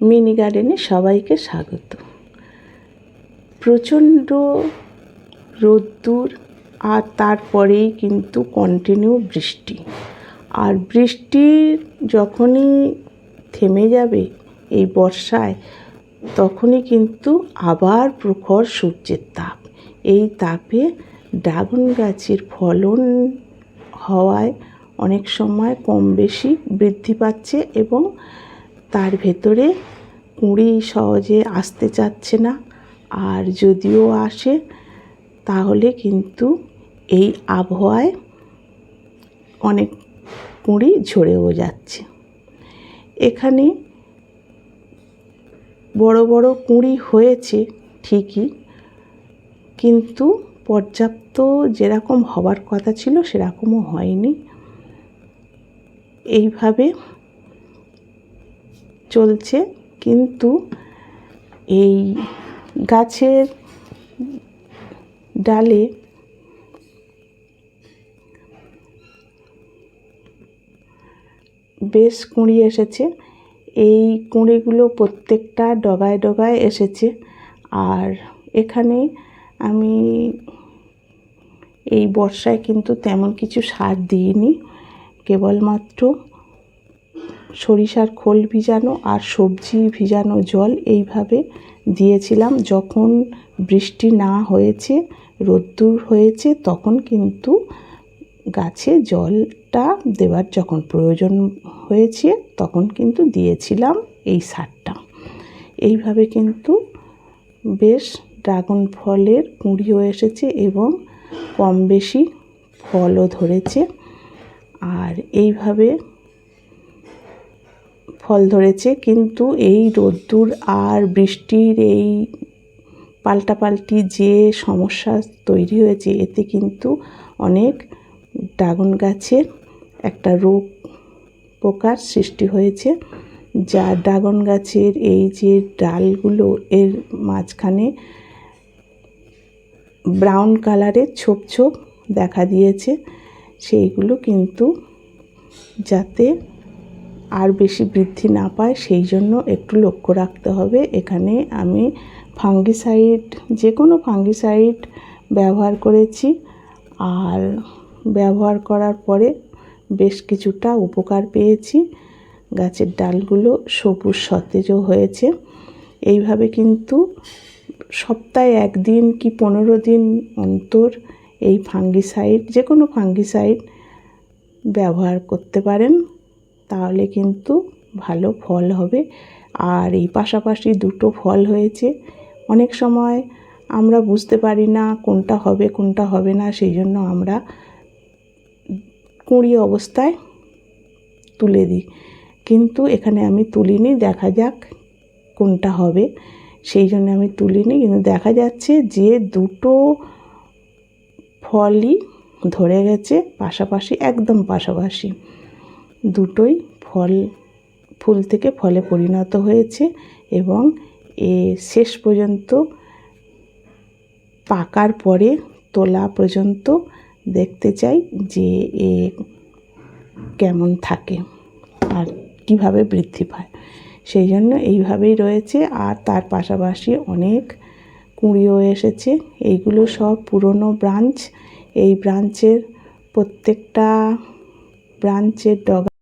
Mini গার্ডেনে সবাইকে স্বাগত। প্রচণ্ড রোদ্দুর আর তারপরেই কিন্তু কন্টিনিউ বৃষ্টি। আর বৃষ্টি যখনই থেমে যাবে এই বর্ষায়, তখনই কিন্তু আবার প্রখর সূর্যের তাপ। এই তাপে ড্রাগন গাছের ফলন হওয়ায় অনেক সময় কম বেশি বৃদ্ধি পাচ্ছে এবং তার ভেতরে কুঁড়ি সহজে আসতে চাচ্ছে না। আর যদিও আসে, তাহলে কিন্তু এই আবহাওয়ায় অনেক কুঁড়ি ঝরেও যাচ্ছে। এখানে বড় বড় কুঁড়ি হয়েছে ঠিকই, কিন্তু পর্যাপ্ত যেরকম হবার কথা ছিল, সেরকমও হয়নি। এইভাবে চলছে, কিন্তু এই গাছের ডালে বেশ কুঁড়ি এসেছে। এই কুঁড়িগুলো প্রত্যেকটা ডগায় ডগায় এসেছে। আর এখানে আমি এই বর্ষায় কিন্তু তেমন কিছু সার দিইনি, কেবলমাত্র সরিষার খোল ভিজানো আর সবজি ভিজানো জল এইভাবে দিয়েছিলাম। যখন বৃষ্টি না হয়েছে, রোদ্দুর হয়েছে, তখন কিন্তু গাছে জলটা দেওয়ার যখন প্রয়োজন হয়েছে, তখন কিন্তু দিয়েছিলাম এই সারটা। এইভাবে কিন্তু বেশ ড্রাগন ফলের কুঁড়িও এসেছে এবং কম বেশি ফলও ধরেছে। আর এইভাবে ফল ধরেছে, কিন্তু এই রোদ্দুর আর বৃষ্টির এই পাল্টাপাল্টি যে সমস্যা তৈরি হয়েছে, এতে কিন্তু অনেক ড্রাগন গাছের একটা রোগ পোকার সৃষ্টি হয়েছে, যা ড্রাগন গাছের এই যে ডালগুলো, এর মাঝখানে ব্রাউন কালারের ছোপ ছোপ দেখা দিয়েছে। সেইগুলো কিন্তু যাতে আর বেশি বৃদ্ধি না পায়, সেই জন্য একটু লক্ষ্য রাখতে হবে। এখানে আমি ফাঙ্গিসাইড যে কোনো ফাঙ্গিসাইড ব্যবহার করেছি। আর ব্যবহার করার পরে বেশ কিছুটা উপকার পেয়েছি। গাছের ডালগুলো সবুজ সতেজও হয়েছে। এইভাবে কিন্তু সপ্তাহে একদিন কি পনেরো দিন অন্তর এই ফাঙ্গিসাইড যে কোনো ফাঙ্গিসাইড ব্যবহার করতে পারেন। তাহলে কিন্তু ভালো ফল হবে। আর এই পাশাপাশি দুটো ফল হয়েছে। অনেক সময় আমরা বুঝতে পারি না কোনটা হবে কোনটা হবে না, সেই জন্য আমরা কুঁড়ি অবস্থায় তুলে দিই। কিন্তু এখানে আমি তুলিনি, দেখা যাক কোনটা হবে। সেই জন্য আমি তুলিনি, কিন্তু দেখা যাচ্ছে যে দুটো ফলই ধরে গেছে, পাশাপাশি, একদম পাশাপাশি। দুটোই ফল, ফুল থেকে ফলে পরিণত হয়েছে এবং এ শেষ পর্যন্ত পাকার পরে তোলা পর্যন্ত দেখতে চাই যে এ কেমন থাকে আর কীভাবে বৃদ্ধি পায়। সেই জন্য এইভাবেই রয়েছে আর তার পাশাপাশি অনেক কুঁড়িও এসেছে। এইগুলো সব পুরনো ব্রাঞ্চ। এই ব্রাঞ্চের প্রত্যেকটা ব্রাঞ্চের ডগা